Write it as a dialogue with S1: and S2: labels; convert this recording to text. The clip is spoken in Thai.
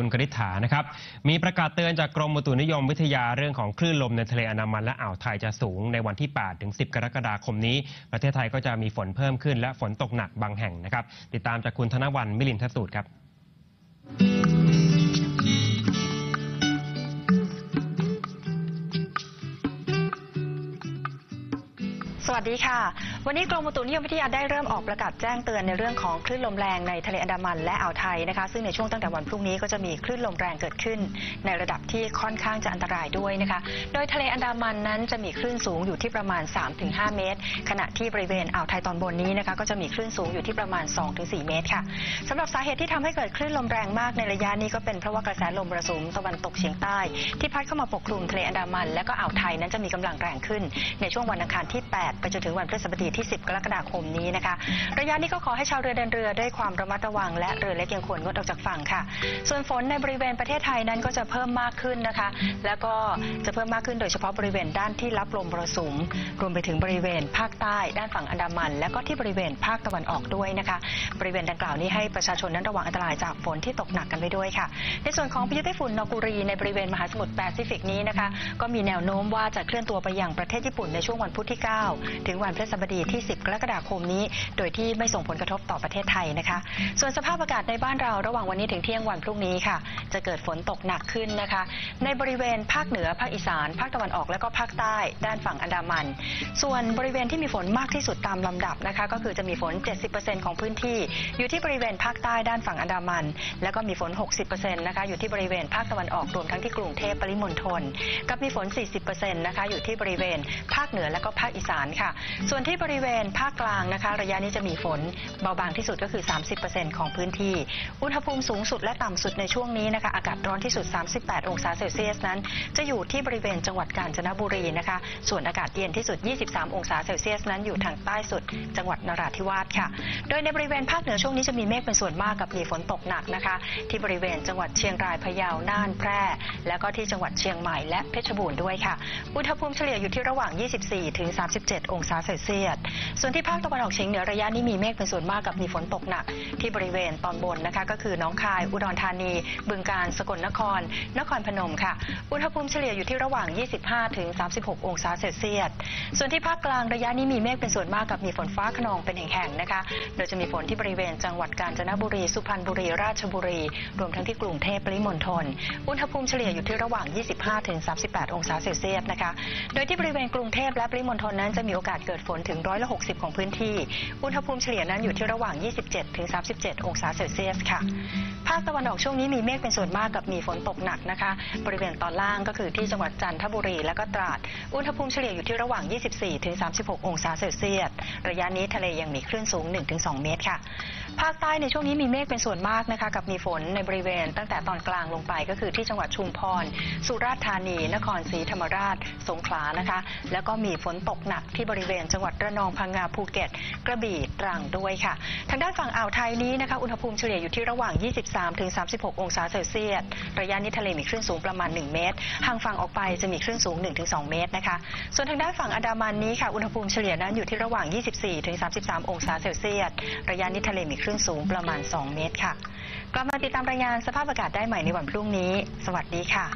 S1: คุณกฤษฐานะครับ มีประกาศเตือนจากกรมอุตุนิยมวิทยาเรื่องของคลื่นลมในทะเลอันามันและอ่าวไทยจะสูงในวันที่ 8 ถึง 10 กรกฎาคมนี้ ประเทศไทยก็จะมีฝนเพิ่มขึ้นและฝนตกหนักบางแห่งนะครับ ติดตามจากคุณธนวันมิลินทสูตรครับ
S2: สวัสดีค่ะ วันนี้กรมอุตุนิยมวิทยาได้เริ่มออกประกาศแจ้งเตือนในเรื่องของคลื่นลมแรงในทะเลอันดามันและอ่าวไทยนะคะ ซึ่งในช่วงตั้งแต่วันพรุ่งนี้ก็จะมีคลื่นลมแรงเกิดขึ้น ในระดับที่ค่อนข้างจะอันตรายด้วยนะคะ โดยทะเลอันดามันนั้นจะมีคลื่นสูงอยู่ที่ประมาณ 3-5 เมตร ขณะที่บริเวณอ่าวไทยตอนบนนี้นะคะก็จะมีคลื่นสูงอยู่ที่ประมาณ 2-4 เมตรค่ะสำหรับสาเหตุที่ทำให้เกิดคลื่นลมแรงมากในระยะนี้ก็เป็นเพราะว่ากระแสลมมรสุมตะวันตกเฉียงใต้ ที่พัดเข้ามาปกคลุมทะเลอันดามัน และก็อ่าวไทยนั้นจะมีกำลังแรงขึ้น ในช่วงวันอังคารที่ 8ไปจนถึงวันพฤหัสบดีที่ 10 กรกฎาคมนี้นะคะ ระยะนี้ก็ขอให้ชาวเรือเดินเรือด้วยความระมัดระวัง และเรือเล็กยังควรงดออกจากฝั่งค่ะ ส่วนฝนในบริเวณประเทศไทยนั้นก็จะเพิ่มมากขึ้นนะคะ แล้วก็จะเพิ่มมากขึ้นโดยเฉพาะบริเวณด้านที่รับลมมรสุมรวมไปถึงบริเวณภาคใต้ด้านฝั่งอันดามัน และก็ที่บริเวณภาคตะวันออกด้วยนะคะ บริเวณดังกล่าวนี้ให้ประชาชนนั้นระวังอันตรายจากฝนที่ตกหนักกันไปด้วยค่ะ ในส่วนของพายุไต้ฝุ่นนอกุรีในบริเวณมหาสมุทรแปซิฟิกนี้นะคะ ก็มีแนวโน้มว่าจะเคลื่อนตัวไปยังประเทศญี่ปุ่นในช่วงวันพุธที่ 9ถึงวันพฤหัสบดีที่ 10 กรกฎาคมนี้ โดยที่ไม่ส่งผลกระทบต่อประเทศไทยนะคะ ส่วนสภาพอากาศในบ้านเราระหว่างวันนี้ถึงเที่ยงวันพรุ่งนี้ค่ะ จะเกิดฝนตกหนักขึ้นนะคะ ในบริเวณภาคเหนือภาคอีสาน ภาคตะวันออกและก็ภาคใต้ ด้านฝั่งอันดามัน ส่วนบริเวณที่มีฝนมากที่สุดตามลำดับนะคะ ก็คือจะมีฝน 70%ของพื้นที่ อยู่ที่บริเวณภาคใต้ด้านฝั่งอันดามัน แล้วก็มีฝน 60%นะคะอยู่ที่บริเวณภาคตะวันออกรวมทั้งที่กรุงเทพปริมณฑลกับมีฝน 40%นะคะอยู่ที่บริเวณภาคเหนือและก็ภาคอีสานค่ะ ส่วนที่บริเวณภาคกลางนะคะ ระยะนี้จะมีฝนเบาบางที่สุดก็คือ 30%ของพื้นที่ อุณหภูมิสูงสุดและต่ำสุดในช่วงนี้นะคะ อากาศร้อนที่สุด 38 องศาเซลเซียสนั้น จะอยู่ที่บริเวณจังหวัดกาญจนบุรีนะคะ ส่วนอากาศเย็นที่สุด 23 องศาเซลเซียสนั้นอยู่ทางใต้สุด จังหวัดนราธิวาสค่ะ โดยในบริเวณภาคเหนือช่วงนี้จะมีเมฆเป็นส่วนมากกับมีฝนตกหนักนะคะ ที่บริเวณจังหวัดเชียงรายพะเยาน่านแพร่ แล้วก็ที่จังหวัดเชียงใหม่และเพชรบูรณ์ด้วยค่ะ อุณหภูมิเฉลี่ยอยู่ที่ระหว่าง 24 ถึง 37องศาเซลเซียส ส่วนที่ภาคตะวันออกเฉียงเหนือระยะนี้มีเมฆเป็นส่วนมากกับมีฝนตกหนัก ที่บริเวณตอนบนนะคะ ก็คือน้องคาย อุดรธานี บึงกาฬ สกลนคร นครพนมค่ะ อุณหภูมิเฉลี่ยอยู่ที่ระหว่าง 25 ถึง 36 องศาเซลเซียส ส่วนที่ภาคกลางระยะนี้มีเมฆเป็นส่วนมากกับมีฝนฟ้าขนองเป็นแห่งๆนะคะ โดยจะมีฝนที่บริเวณจังหวัดกาญจนบุรี สุพรรณบุรี ราชบุรี รวมทั้งที่กรุงเทพปริมณฑล อุณหภูมิเฉลี่ยอยู่ที่ระหว่าง 25 ถึง 38 องศาเซลเซียสนะคะ โดยที่บริเวณกรุงเทพและปริมณฑลนั้นจะมีโอกาสเกิดฝนถึงร้อยละ 60 ของพื้นที่ อุณหภูมิเฉลี่ยนั้นอยู่ที่ระหว่าง 27 ถึง 37 องศาเซลเซียสค่ะ ภาคตะวันออกช่วงนี้มีเมฆเป็นส่วนมากกับมีฝนตกหนักนะคะ บริเวณตอนล่างก็คือที่จังหวัดจันทบุรีและก็ตราด อุณหภูมิเฉลี่ยอยู่ที่ระหว่าง 24 ถึง 36 องศาเซลเซียส ระยะนี้ทะเลยังมีคลื่นสูง 1-2 เมตรค่ะ ภาคใต้ในช่วงนี้มีเมฆเป็นส่วนมากนะคะกับมีฝนในบริเวณตั้งแต่ตอนกลางลงไปก็คือที่จังหวัดชุมพร สุราษฎร์ธานี นครศรีธรรมราช สงขลานะคะ แล้วก็มีฝนตกหนักที่บริเวณจังหวัดระนองพังงาภูเก็ต กระบี่ตรังด้วยค่ะ ทางด้านฝั่งอ่าวไทยนี้นะคะอุณหภูมิเฉลี่ยอยู่ที่ระหว่าง 23-36 องศาเซลเซียสระยะนี้ทะเลมีคลื่นสูงประมาณ 1 เมตรห่างฝั่งออกไปจะมีคลื่นสูง 1-2 เมตรนะคะ ส่วนทางด้านฝั่งอันดามันนี้ค่ะอุณหภูมิเฉลี่ยนั้นอยู่ที่ระหว่าง 24-33 องศาเซลเซียสระยะนี้ทะเลมีคลื่นสูงประมาณ 2 เมตรค่ะกลับมาติดตามรายงานสภาพอากาศได้ใหม่ในวันพรุ่งนี้ สวัสดีค่ะ